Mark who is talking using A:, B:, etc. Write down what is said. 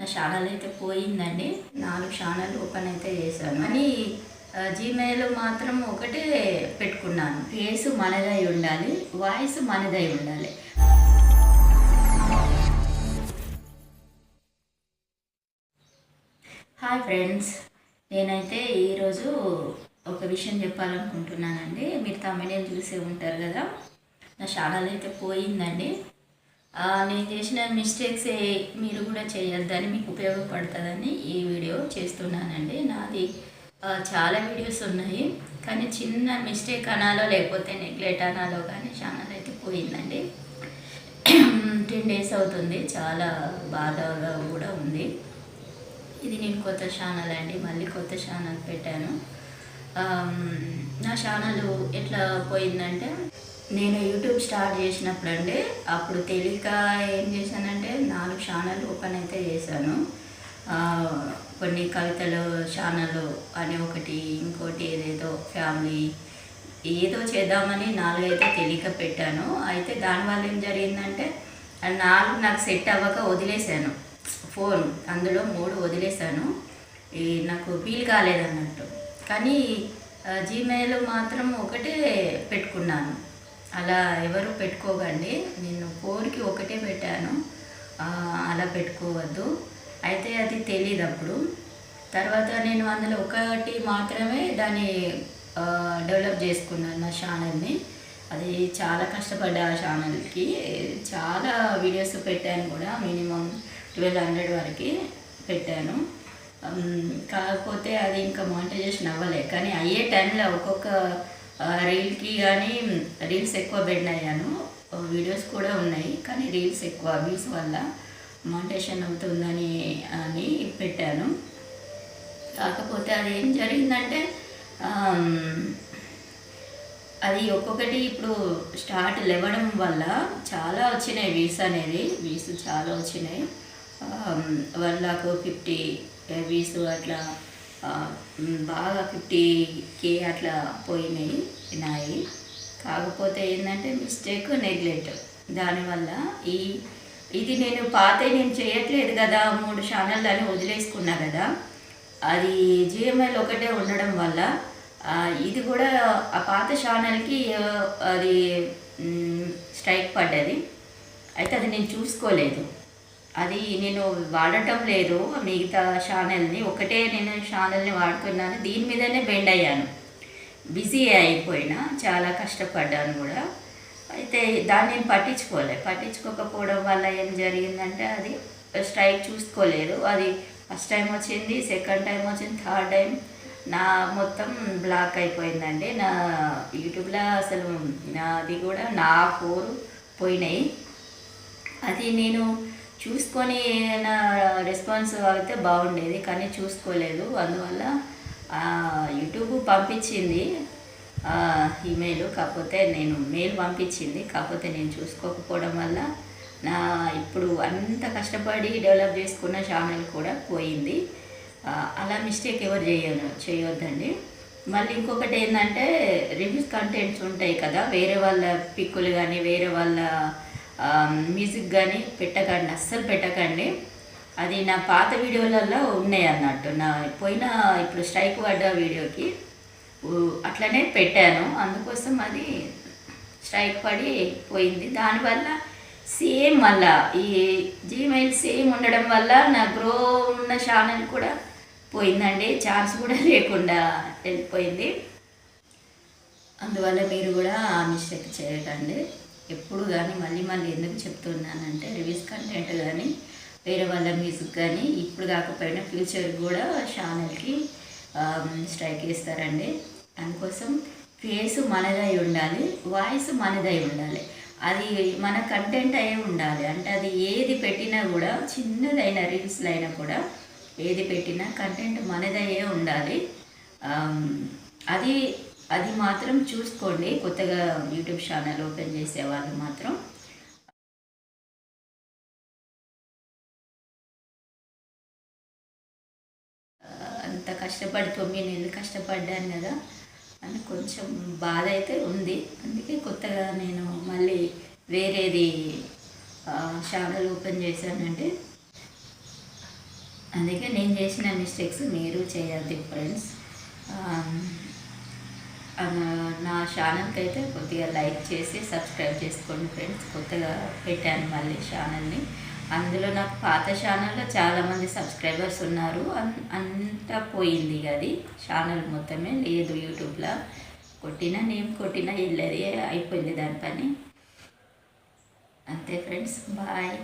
A: నా ఛానల్ అయితే పోయిందండి. నాలుగు ఛానల్ ఓపెన్ అయితే చేశాను. అని జీమెయిల్ మాత్రం ఒకటే పెట్టుకున్నాను. ఫేస్ మనదై ఉండాలి వాయిస్ మనదై ఉండాలి. హాయ్ ఫ్రెండ్స్ నేనైతే ఈరోజు ఒక విషయం చెప్పాలనుకుంటున్నానండి. మీరు తమిళ చూసే ఉంటారు కదా. నా ఛానల్ అయితే పోయిందండి. నేను చేసిన మిస్టేక్స్ మీరు కూడా చేయొద్దని మీకు ఉపయోగపడుతుందని ఈ వీడియో చేస్తున్నానండి. నాది చాలా వీడియోస్ ఉన్నాయి. కానీ చిన్న మిస్టేక్ అనాలో లేకపోతే నెగ్లెట్ అనాలో కానీ ఛానల్ అయితే పోయిందండి. టెన్ డేస్ అవుతుంది. చాలా బాధగా కూడా ఉంది. ఇది నేను కొత్త ఛానల్ అండి. మళ్ళీ కొత్త ఛానల్ పెట్టాను. నా ఛానల్ ఎట్లా పోయిందంటే నేను యూట్యూబ్ స్టార్ట్ చేసినప్పుడు అండి అప్పుడు తెలియక ఏం చేశానంటే నాలుగు ఛానల్ ఓపెన్ అయితే చేశాను. కొన్ని కవితలు ఛానల్ అని ఒకటి ఇంకోటి ఏదేదో ఫ్యామిలీ ఏదో చేద్దామని నాలుగైతే తెలియక పెట్టాను. అయితే దానివల్ల ఏం జరిగిందంటే నాలుగు నాకు సెట్ అవ్వక వదిలేశాను. ఫోన్ అందులో మూడు వదిలేశాను. ఈ నాకు వీలు కాలేదన్నట్టు. కానీ జీమెయిల్ మాత్రం ఒకటే పెట్టుకున్నాను. అలా ఎవరు పెట్టుకోకండి. నేను ఫోర్కి ఒకటే పెట్టాను. అలా పెట్టుకోవద్దు. అయితే అది తెలియదు అప్పుడు. తర్వాత నేను అందులో ఒకటి మాత్రమే దాన్ని డెవలప్ చేసుకున్నాను నా ఛానల్ని. అది చాలా కష్టపడ్డా ఆ ఛానల్కి. చాలా వీడియోస్ పెట్టాను కూడా. మినిమం ట్వెల్వ్ హండ్రెడ్ వరకు పెట్టాను. కాకపోతే అది ఇంకా మానిటైజేషన్ అవ్వలే. కానీ అయ్యే టైంలో ఒక్కొక్క రీల్కి కానీ రీల్స్ ఎక్కువ బెండ్ అయ్యాను. వీడియోస్ కూడా ఉన్నాయి కానీ రీల్స్ ఎక్కువ వ్యూస్ వల్ల మౌంటేషన్ అవుతుందని అని పెట్టాను. కాకపోతే అది ఏం జరిగిందంటే అది ఒక్కొక్కటి ఇప్పుడు స్టార్ట్ లేవడం వల్ల చాలా వచ్చినాయి వీస్ అనేది. వీస్ చాలా వచ్చినాయి. వన్ లాక్ ఫిఫ్టీ వీస్ అట్లా బాగా ఫిఫ్టీ కే అట్లా పోయినాయి నాయి కాకపోతే ఏంటంటే మిస్టేక్ నెగ్లెక్ట్. దానివల్ల ఈ ఇది నేను పాత నేను చేయట్లేదు కదా మూడు ఛానల్ అని వదిలేసుకున్నా కదా. అది జిఎంఎల్ ఒకటే ఉండడం వల్ల ఇది కూడా ఆ పాత ఛానల్కి అది స్ట్రైక్ పడ్డది. అయితే అది నేను చూసుకోలేదు. అది నేను వాడటం లేదు మిగతా ఛానల్ని ఒకటే నేను ఛానల్ని వాడుతున్నాను దీని మీదనే బెండ్ అయ్యాను. బిజీ అయిపోయినా చాలా కష్టపడ్డాను కూడా. అయితే దాన్ని నేను పట్టించుకోలే. పట్టించుకోకపోవడం వల్ల ఏం జరిగిందంటే అది స్ట్రైక్ చూసుకోలేదు. అది ఫస్ట్ టైం వచ్చింది సెకండ్ టైం వచ్చింది థర్డ్ టైం నా మొత్తం బ్లాక్ అయిపోయిందండి. నా యూట్యూబ్లో అసలు నాది కూడా నా ఫోర్ పోయినాయి. అది నేను చూసుకొని నా రెస్పాన్స్ అయితే బాగుండేది కానీ చూసుకోలేదు. అందువల్ల యూట్యూబ్ పంపించింది ఈమెయిల్ కాకపోతే నేను మెయిల్ పంపించింది. కాకపోతే నేను చూసుకోకపోవడం వల్ల నా ఇప్పుడు అంత కష్టపడి డెవలప్ చేసుకున్న ఛానల్ కూడా పోయింది. అలా మిస్టేక్ ఎవరు చేయను చేయొద్దండి. మళ్ళీ ఇంకొకటి ఏంటంటే రివ్యూస్ కంటెంట్స్ ఉంటాయి కదా వేరే వాళ్ళ పిక్కులు కానీ వేరే వాళ్ళ మ్యూజిక్ కానీ పెట్టకండి అస్సలు పెట్టకండి. అది నా పాత వీడియోలలో ఉన్నాయి అన్నట్టు. నా పోయిన ఇప్పుడు స్ట్రైక్ పడ్డ వీడియోకి అట్లనే పెట్టాను. అందుకోసం అది స్ట్రైక్ పడి పోయింది. దానివల్ల సేమ్ మళ్ళా ఈ జీమెయిల్ సేమ్ ఉండడం వల్ల నా గ్రో ఉన్న ఛానల్ కూడా పోయిందండి. ఛాన్స్ కూడా లేకుండా వెళ్ళిపోయింది. అందువల్ల మీరు కూడా ఆ మిస్టేక్ చేయకండి. ఎప్పుడు కానీ మళ్ళీ మళ్ళీ ఎందుకు చెప్తున్నానంటే రివ్యూస్ కంటెంట్ కానీ వేరే వాళ్ళ మ్యూజిక్ కానీ ఇప్పుడు కాకపోయినా ఫ్యూచర్ కూడా ఛానల్కి స్ట్రైక్ ఇస్తారండి అందుకోసం ఫేస్ మనదై ఉండాలి వాయిస్ మనదై ఉండాలి. అది మన కంటెంట్ అయ్యే ఉండాలి. అంటే అది ఏది పెట్టినా కూడా చిన్నదైన రీల్స్లో అయినా కూడా ఏది పెట్టినా కంటెంట్ మనదయ్యే ఉండాలి. అది అది మాత్రం చూసుకోండి. కొత్తగా యూట్యూబ్ ఛానల్ ఓపెన్ చేసే వాళ్ళు మాత్రం. అంత కష్టపడి తొమ్మిది నెలలు కష్టపడ్డాను కదా అని కొంచెం బాధ అయితే ఉంది. అందుకే కొత్తగా నేను మళ్ళీ వేరేది ఛానల్ ఓపెన్ చేశానండి. అందుకే నేను చేసిన మిస్టేక్స్ మీరు చేయద్దు ఫ్రెండ్స్. నా ఛానల్కి అయితే కొద్దిగా లైక్ చేసి సబ్స్క్రైబ్ చేసుకోండి ఫ్రెండ్స్. కొత్తగా పెట్టాను మళ్ళీ ఛానల్ని. అందులో నాకు పాత ఛానల్లో చాలామంది సబ్స్క్రైబర్స్ ఉన్నారు. అంతా పోయింది అది ఛానల్ మొత్తమే. లేదు యూట్యూబ్లో. కొట్టినా నేను కొట్టినా వెళ్ళేది అయిపోయింది దాని పని. అంతే ఫ్రెండ్స్. బాయ్.